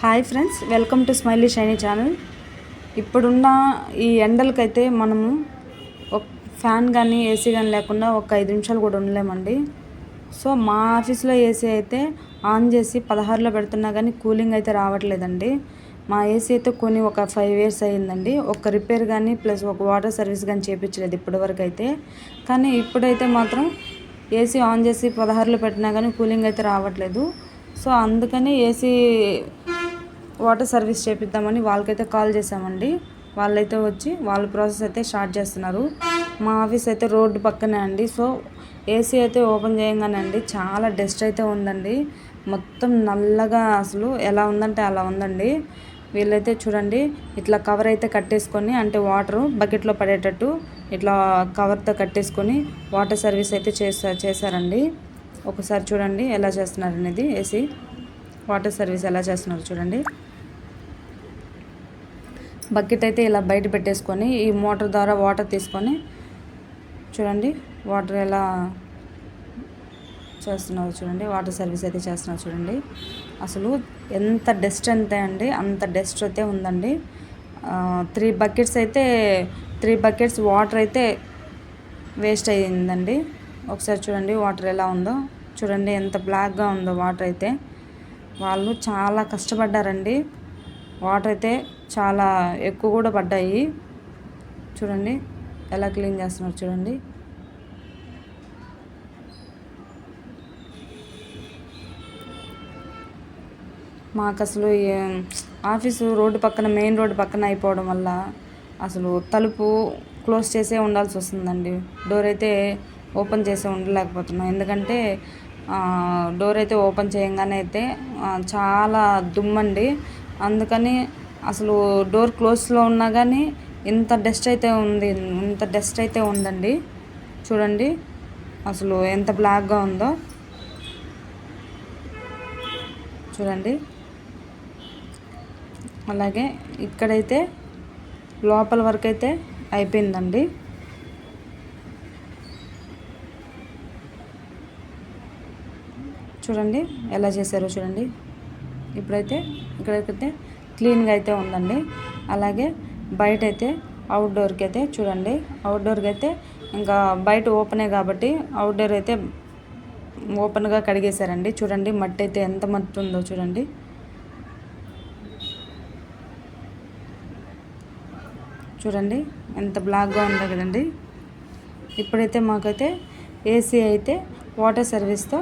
Hi friends welcome to smiley shiny channel. ఇప్పుడున్న ఈ ఎండలకైతే మనము ఒక ఫ్యాన్ కానీ ఏసీ కానీ లేకుండా ఒక ఐదు నిమిషాలు కూడా ఉండలేమండి. సో మా ఆఫీస్లో ఏసీ అయితే ఆన్ చేసి పదహారులో పెడుతున్నా కానీ కూలింగ్ అయితే రావట్లేదండి. మా ఏసీ అయితే కొని ఒక ఫైవ్ ఇయర్స్ అయ్యిందండి. ఒక రిపేర్ కానీ ప్లస్ ఒక వాటర్ సర్వీస్ కానీ చేయించలేదు ఇప్పటివరకు అయితే కానీ ఇప్పుడైతే మాత్రం ఏసీ ఆన్ చేసి పదహారులో పెట్టినా కానీ కూలింగ్ అయితే రావట్లేదు. సో అందుకని ఏసీ వాటర్ సర్వీస్ చేపిద్దామని వాళ్ళకైతే కాల్ చేసామండి వాళ్ళైతే వచ్చి వాళ్ళ ప్రాసెస్ అయితే స్టార్ట్ చేస్తున్నారు. మా ఆఫీస్ అయితే రోడ్డు పక్కనే అండి. సో ఏసీ అయితే ఓపెన్ చేయగానే అండి చాలా డస్ట్ అయితే ఉందండి. మొత్తం నల్లగా అసలు ఎలా ఉందంటే అలా ఉందండి. వీళ్ళైతే చూడండి ఇట్లా కవర్ అయితే కట్టేసుకొని అంటే వాటరు బకెట్లో పడేటట్టు ఇట్లా కవర్తో కట్టేసుకొని వాటర్ సర్వీస్ అయితే చేసా చేశారండి. ఒకసారి చూడండి ఎలా చేస్తున్నారు అనేది ఏసీ. వాటర్ సర్వీస్ ఎలా చేస్తున్నారు చూడండి. బకెట్ అయితే ఇలా బయట పెట్టేసుకొని ఈ మోటార్ ద్వారా వాటర్ తీసుకొని చూడండి వాటర్ ఎలా చేస్తున్నారు చూడండి. వాటర్ సర్వీస్ అయితే చేస్తున్నారు చూడండి. అసలు ఎంత డస్ట్ అంతే అండి. అంత డస్ట్ అయితే ఉందండి. త్రీ బకెట్స్ అయితే త్రీ బకెట్స్ వాటర్ అయితే వేస్ట్ అయ్యిందండి. ఒకసారి చూడండి వాటర్ ఎలా ఉందో. చూడండి ఎంత బ్లాక్గా ఉందో వాటర్ అయితే. వాళ్ళు చాలా కష్టపడ్డారండి. వాటర్ అయితే చాలా ఎక్కువ కూడా పడ్డాయి. చూడండి ఎలా క్లీన్ చేస్తున్నారు చూడండి. మాకు అసలు ఆఫీసు రోడ్డు పక్కన మెయిన్ రోడ్డు పక్కన అయిపోవడం వల్ల అసలు తలుపు క్లోజ్ చేసే ఉండాల్సి వస్తుందండి. డోర్ అయితే ఓపెన్ చేసే ఉండలేకపోతున్నాం. ఎందుకంటే డోర్ అయితే ఓపెన్ చేయంగానే అయితే చాలా దుమ్మండి. అందుకని అసలు డోర్ క్లోజ్లో ఉన్నా కానీ ఇంత డస్ట్ అయితే ఉంది ఇంత డస్ట్ అయితే ఉందండి. చూడండి అసలు ఎంత బ్లాక్గా ఉందో. చూడండి. అలాగే ఇక్కడైతే లోపల వరకు అయితే అయిపోయిందండి. చూడండి ఎలా చేశారో చూడండి. ఇప్పుడైతే ఇక్కడైతే క్లీన్గా అయితే ఉందండి. అలాగే బయట అయితే అవుట్డోర్కి అయితే చూడండి. అవుట్డోర్కి అయితే ఇంకా బయట ఓపెనే కాబట్టి అవుట్డోర్ అయితే ఓపెన్గా కడిగేశారండి. చూడండి మట్టి అయితే ఎంత మట్టి ఉందో చూడండి. చూడండి ఎంత బ్లాక్గా ఉందో కదండి. ఇప్పుడైతే మాకైతే ఏసీ అయితే వాటర్ సర్వీస్తో